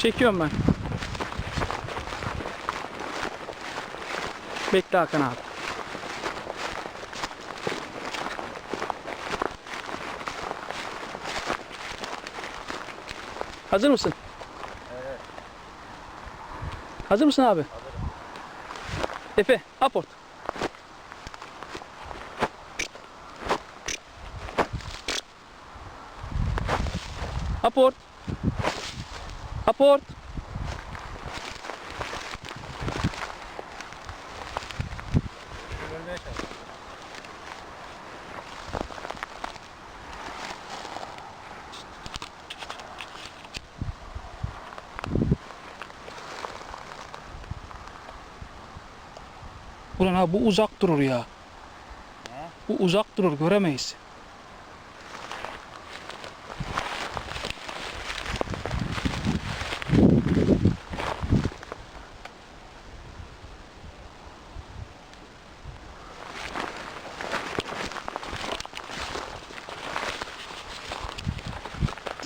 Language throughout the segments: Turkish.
Çekiyorum ben. Bekle Hakan abi. Hazır mısın? Hazır mısın abi? Efe, aport. Aport. Aport. Ulan abi bu uzak durur ya. Bu uzak durur göremeyiz.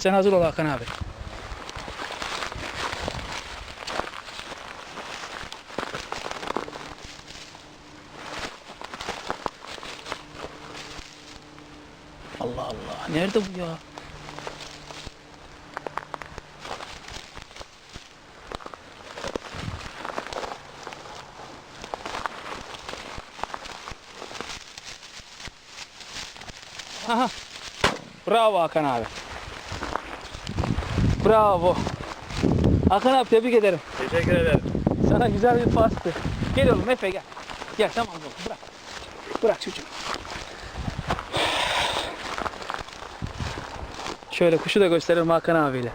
Sen hazır ol Hakan abi. Allah Allah. Nerede bu ya? Aha. Bravo Hakan abi. Bravo. Hakan abi tebrik ederim. Teşekkür ederim. Sana güzel bir pastı. Gel oğlum Efe gel. Gel tamam oğlum bırak. Bırak çocuğum. Şöyle kuşu da gösterelim Hakan abiyle.